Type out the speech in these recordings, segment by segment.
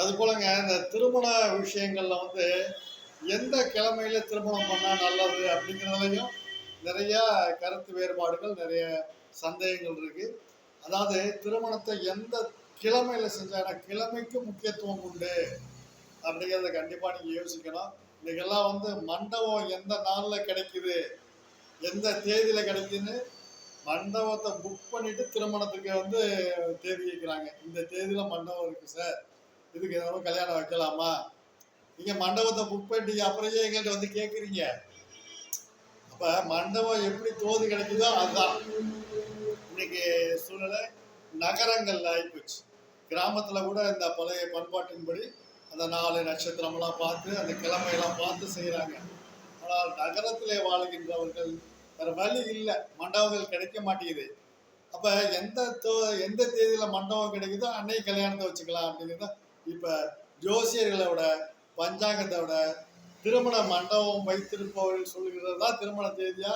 அது போலங்க இந்த திருமண விஷயங்கள்ல வந்து எந்த கிழமையில திருமணம் பண்ணா நல்லது அப்படிங்கிறதுலையும் நிறைய கருத்து வேறுபாடுகள் நிறைய சந்தேகங்கள் இருக்கு. அதாவது திருமணத்தை எந்த கிழமையில செஞ்சாங்க கிழமைக்கு முக்கியத்துவம் உண்டு அப்படிங்கிறத கண்டிப்பா நீங்க யோசிக்கணும். இன்றைக்கெல்லாம் வந்து மண்டபம் எந்த நாள்ல கிடைக்குது எந்த தேதியில கிடைக்குதுன்னு மண்டபத்தை புக் பண்ணிட்டு திருமணத்துக்கு வந்து தேதி வைக்கிறாங்க. இந்த தேதியில மண்டபம் இருக்கு சார். இதுக்கு ஏதாவது கல்யாணம் வைக்கலாமா? நீங்க மண்டபத்தை புக் பண்ணிட்டீங்க அப்புறம் எங்கிட்ட எங்கள்கிட்ட வந்து கேட்குறீங்க அப்ப மண்டபம் எப்படி தோது கிடைக்குதோ அதுதான். இன்னைக்கு சூழ்நிலை நகரங்கள்ல ஆயிப்போச்சு. கிராமத்துல கூட இந்த பழைய பண்பாட்டின்படி அந்த நாலு நட்சத்திரமெல்லாம் பார்த்து அந்த கிழமையெல்லாம் பார்த்து செய்கிறாங்க ஆனால் நகரத்திலே வாழ்கின்றவர்கள் வேற வழி இல்லை. மண்டபங்கள் கிடைக்க மாட்டேங்குது. அப்ப எந்த தோ- எந்த தேதியில மண்டபம் கிடைக்குதோ அன்னைக்கு கல்யாணத்தை வச்சுக்கலாம் அப்படிங்கிறத இப்போ ஜோசியர்களோட பஞ்சாங்கத்தோட பஞ்சாங்கத்தை விட திருமண மண்டபம் வைத்திருப்பவர்கள் சொல்லுகிறது தான் திருமண தேதியா?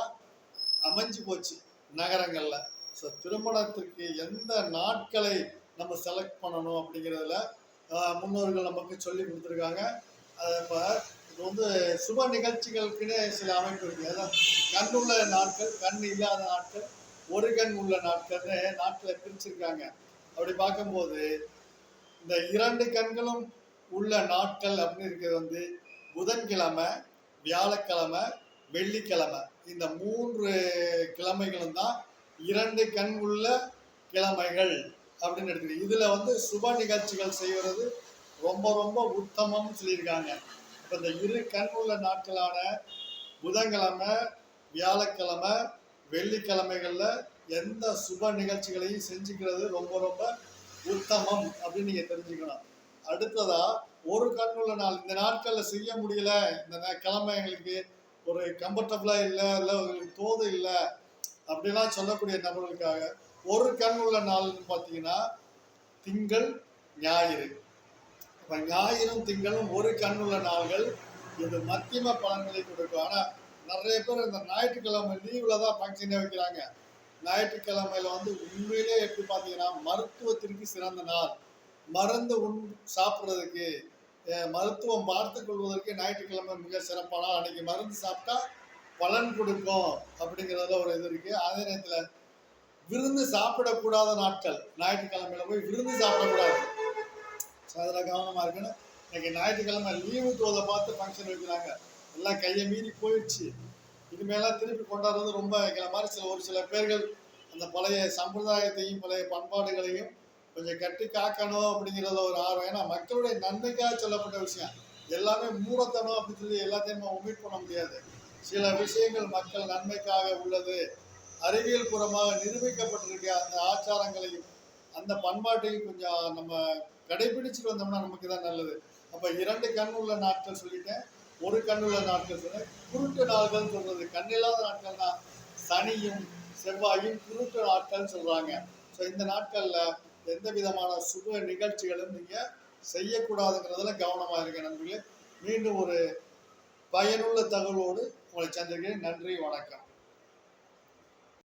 அமைஞ்சு போச்சு நகரங்களில். ஸோ திருமணத்திற்கு எந்த நாட்களை நம்ம செலக்ட் பண்ணணும் அப்படிங்கிறதுல முன்னோர்கள் நமக்கு சொல்லி கொடுத்துருக்காங்க. இப்போ இது வந்து சுப நிகழ்ச்சிகளுக்குன்னு சில அமைப்பு இருக்கு. அதான் கண் உள்ள நாட்கள் கண் இல்லாத நாட்கள் ஒரு கண் உள்ள நாட்கள்னு நாட்களை பிரிச்சிருக்காங்க. அப்படி பார்க்கும்போது இந்த இரண்டு கண்களும் உள்ள நாட்கள் அப்படின்னு இருக்கிறது வந்து புதன்கிழமை வியாழக்கிழமை வெள்ளிக்கிழமை. இந்த மூன்று கிழமைகளும் தான் இரண்டு கண் உள்ள கிழமைகள் அப்படின்னு எடுத்துக்கிட்டு இதில் வந்து சுப நிகழ்ச்சிகள் செய்வது ரொம்ப ரொம்ப உத்தமம்னு சொல்லியிருக்காங்க. இப்போ இந்த இரு கண் உள்ள நாட்களான புதன்கிழமை வியாழக்கிழமை வெள்ளிக்கிழமைகளில் எந்த சுப நிகழ்ச்சிகளையும் செஞ்சுக்கிறது ரொம்ப ரொம்ப உத்தமம் அப்படின்னு நீங்க தெரிஞ்சுக்கணும். அடுத்ததா ஒரு கண் உள்ள நாள் இந்த நாட்கள்ல செய்ய முடியல இந்த கிழமை எங்களுக்கு ஒரு கம்ஃபர்டபுளா இல்லை இல்லை உங்களுக்கு தோது இல்லை அப்படிலாம் சொல்லக்கூடிய நபர்களுக்காக ஒரு கண் உள்ள நாள்னு பார்த்தீங்கன்னா திங்கள் ஞாயிறு. இப்போ ஞாயிறும் திங்களும் ஒரு கண் உள்ள நாள்கள். இது மத்தியம பலன்களை கொடுக்கும். ஆனால் நிறைய பேர் இந்த ஞாயிற்றுக்கிழமை லீவில் தான் ஃபங்க்ஷனே வைக்கிறாங்க. ஞாயிற்றுக்கிழமையில வந்து உண்மையிலே எப்படி பார்த்தீங்கன்னா மருத்துவத்திற்கு சிறந்த நாள். மருந்து உண் சாப்பிட்றதுக்கு மருத்துவம் பார்த்து கொள்வதற்கு ஞாயிற்றுக்கிழமை மிக சிறப்பான அன்னைக்கு மருந்து சாப்பிட்டா பலன் கொடுக்கும் அப்படிங்கிறதுல ஒரு இது இருக்கு. அதே நேரத்தில் விருந்து சாப்பிடக்கூடாத நாட்கள். ஞாயிற்றுக்கிழமையில போய் விருந்து சாப்பிடக்கூடாது. ஸோ அதில் கவனமாக இருக்கணும். இன்னைக்கு ஞாயிற்றுக்கிழமை லீவு தோதை பார்த்து ஃபங்க்ஷன் வைக்கிறாங்க. எல்லாம் கையை மீறி போயிடுச்சு. இனிமேலாம் திருப்பி கொண்டாடுறது ரொம்ப வைக்கிற மாதிரி சில ஒரு சில பேர்கள் அந்த பழைய சம்பிரதாயத்தையும் பழைய பண்பாடுகளையும் கொஞ்சம் கட்டி காக்கணும் அப்படிங்கிறதுல ஒரு ஆர்வம். ஏன்னா மக்களுடைய நன்மைக்காக சொல்லப்பட்ட விஷயம். எல்லாமே மூடத்தனம் அப்படின்னு சொல்லி எல்லாத்தையும் நம்ம ஒமிட் பண்ண முடியாது. சில விஷயங்கள் மக்கள் நன்மைக்காக உள்ளது. அறிவியல் பூர்வமாக நிரூபிக்கப்பட்டிருக்க அந்த ஆச்சாரங்களையும் அந்த பண்பாட்டையும் கொஞ்சம் நம்ம கடைபிடிச்சிட்டு வந்தோம்னா நமக்கு தான் நல்லது. அப்போ இரண்டு கண் உள்ள நாட்கள் சொல்லிட்டேன். ஒரு கண்ணுள்ள நாட்கள் சொன்னேன். குருட்டு நாட்கள் சொல்றது கண்ணில்லாத நாட்கள் தான் சனியும் செவ்வாயும் குருட்டு நாட்கள் சொல்றாங்க. ஸோ இந்த நாட்கள்ல எந்த விதமான சுப நிகழ்ச்சிகளும் நீங்க செய்யக்கூடாதுங்கிறதுல கவனமாக இருக்க நண்பர்களே. மீண்டும் ஒரு பயனுள்ள தகவலோடு உங்களை சந்திக்கிறேன். நன்றி வணக்கம்.